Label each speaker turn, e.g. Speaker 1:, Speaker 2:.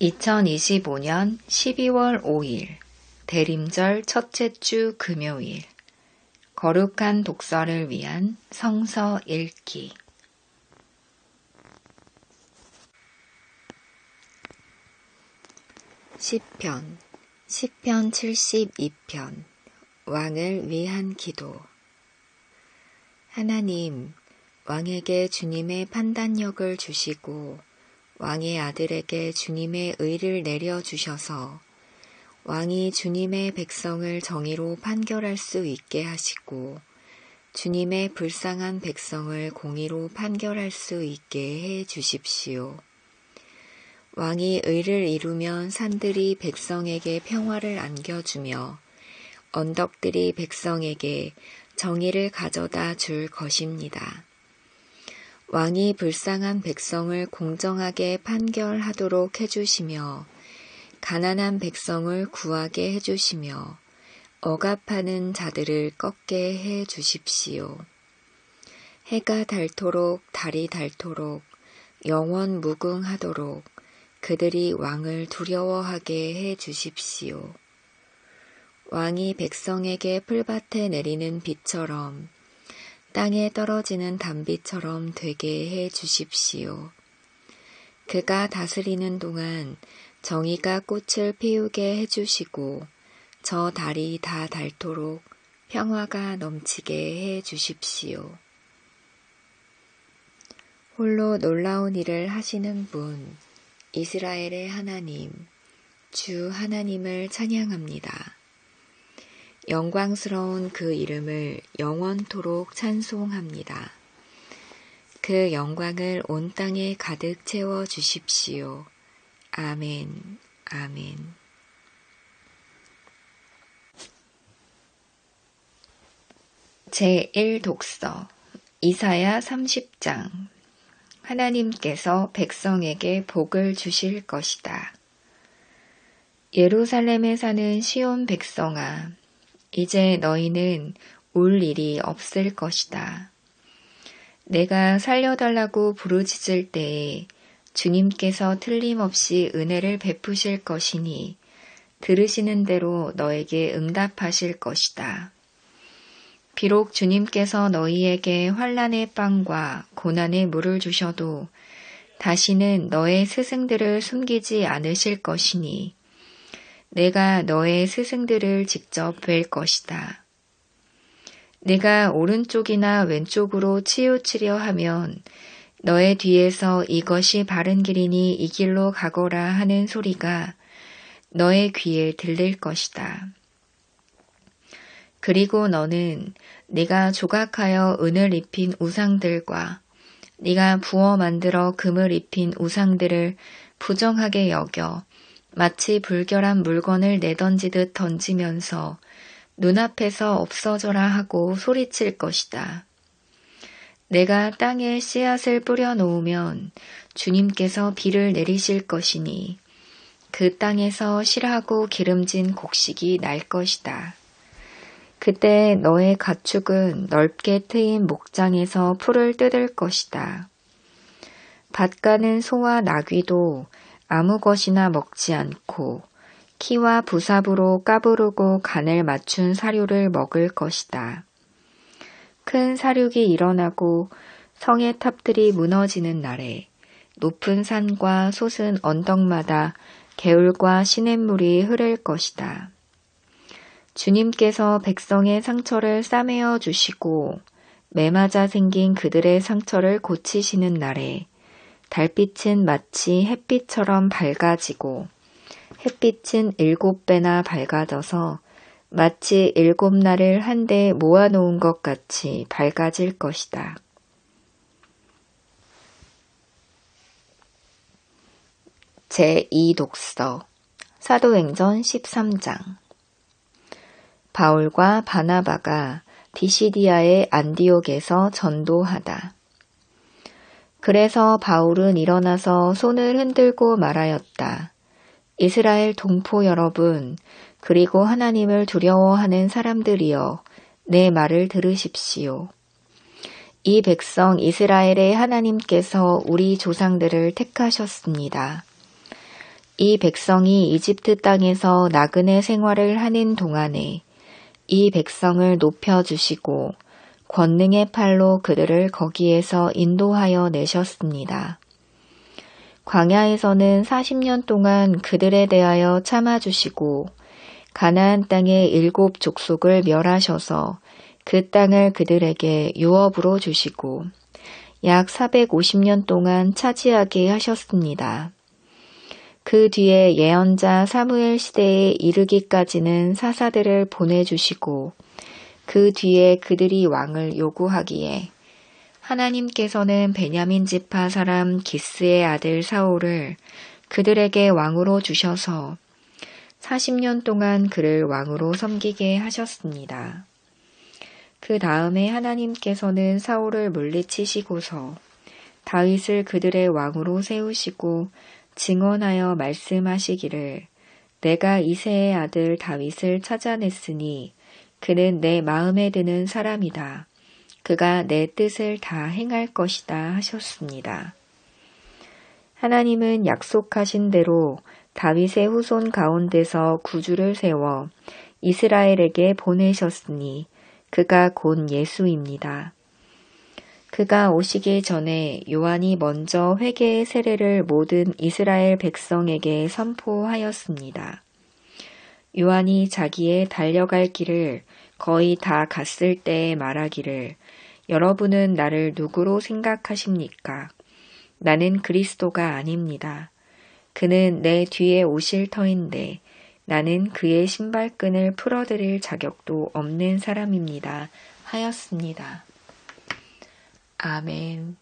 Speaker 1: 2025년 12월 5일 대림절 첫째 주 금요일 거룩한 독서를 위한 성서 읽기. 시편 시편 72편 왕을 위한 기도. 하나님 왕에게 주님의 판단력을 주시고 왕의 아들에게 주님의 의를 내려주셔서 왕이 주님의 백성을 정의로 판결할 수 있게 하시고 주님의 불쌍한 백성을 공의로 판결할 수 있게 해 주십시오. 왕이 의를 이루면 산들이 백성에게 평화를 안겨주며 언덕들이 백성에게 정의를 가져다 줄 것입니다. 왕이 불쌍한 백성을 공정하게 판결하도록 해주시며 가난한 백성을 구하게 해주시며 억압하는 자들을 꺾게 해 주십시오. 해가 닳도록 달이 닳도록 영원 무궁하도록 그들이 왕을 두려워하게 해 주십시오. 왕이 백성에게 풀밭에 내리는 비처럼 땅에 떨어지는 단비처럼 되게 해 주십시오. 그가 다스리는 동안 정의가 꽃을 피우게 해 주시고 저 달이 다 닳도록 평화가 넘치게 해 주십시오. 홀로 놀라운 일을 하시는 분, 이스라엘의 하나님, 주 하나님을 찬양합니다. 영광스러운 그 이름을 영원토록 찬송합니다. 그 영광을 온 땅에 가득 채워 주십시오. 아멘, 아멘. 제1독서 이사야 30장 하나님께서 백성에게 복을 주실 것이다. 예루살렘에 사는 시온 백성아, 이제 너희는 울 일이 없을 것이다. 내가 살려달라고 부르짖을 때에 주님께서 틀림없이 은혜를 베푸실 것이니 들으시는 대로 너에게 응답하실 것이다. 비록 주님께서 너희에게 환란의 빵과 고난의 물을 주셔도 다시는 너의 스승들을 숨기지 않으실 것이니 내가 너의 스승들을 직접 뵐 것이다. 내가 오른쪽이나 왼쪽으로 치우치려 하면 너의 뒤에서 이것이 바른 길이니 이 길로 가거라 하는 소리가 너의 귀에 들릴 것이다. 그리고 너는 네가 조각하여 은을 입힌 우상들과 네가 부어 만들어 금을 입힌 우상들을 부정하게 여겨 마치 불결한 물건을 내던지듯 던지면서 눈앞에서 없어져라 하고 소리칠 것이다. 내가 땅에 씨앗을 뿌려 놓으면 주님께서 비를 내리실 것이니 그 땅에서 실하고 기름진 곡식이 날 것이다. 그때 너의 가축은 넓게 트인 목장에서 풀을 뜯을 것이다. 밭 가는 소와 나귀도 아무 것이나 먹지 않고 키와 부삽으로 까부르고 간을 맞춘 사료를 먹을 것이다. 큰 사륙이 일어나고 성의 탑들이 무너지는 날에 높은 산과 솟은 언덕마다 개울과 시냇물이 흐를 것이다. 주님께서 백성의 상처를 싸매어 주시고 매맞아 생긴 그들의 상처를 고치시는 날에 달빛은 마치 햇빛처럼 밝아지고 햇빛은 일곱 배나 밝아져서 마치 일곱 날을 한데 모아놓은 것 같이 밝아질 것이다. 제2독서 사도행전 13장 바울과 바나바가 디시디아의 안디옥에서 전도하다. 그래서 바울은 일어나서 손을 흔들고 말하였다. 이스라엘 동포 여러분, 그리고 하나님을 두려워하는 사람들이여, 내 말을 들으십시오. 이 백성 이스라엘의 하나님께서 우리 조상들을 택하셨습니다. 이 백성이 이집트 땅에서 나그네 생활을 하는 동안에 이 백성을 높여주시고 권능의 팔로 그들을 거기에서 인도하여 내셨습니다. 광야에서는 40년 동안 그들에 대하여 참아주시고 가나안 땅의 일곱 족속을 멸하셔서 그 땅을 그들에게 유업으로 주시고 약 450년 동안 차지하게 하셨습니다. 그 뒤에 예언자 사무엘 시대에 이르기까지는 사사들을 보내주시고 그 뒤에 그들이 왕을 요구하기에 하나님께서는 베냐민 지파 사람 기스의 아들 사울을 그들에게 왕으로 주셔서 40년 동안 그를 왕으로 섬기게 하셨습니다. 그 다음에 하나님께서는 사울을 물리치시고서 다윗을 그들의 왕으로 세우시고 증언하여 말씀하시기를 내가 이세의 아들 다윗을 찾아냈으니 그는 내 마음에 드는 사람이다. 그가 내 뜻을 다 행할 것이다 하셨습니다. 하나님은 약속하신 대로 다윗의 후손 가운데서 구주를 세워 이스라엘에게 보내셨으니 그가 곧 예수입니다. 그가 오시기 전에 요한이 먼저 회개의 세례를 모든 이스라엘 백성에게 선포하였습니다. 요한이 자기의 달려갈 길을 거의 다 갔을 때 말하기를 여러분은 나를 누구로 생각하십니까? 나는 그리스도가 아닙니다. 그는 내 뒤에 오실 터인데 나는 그의 신발끈을 풀어드릴 자격도 없는 사람입니다. 하였습니다. 아멘.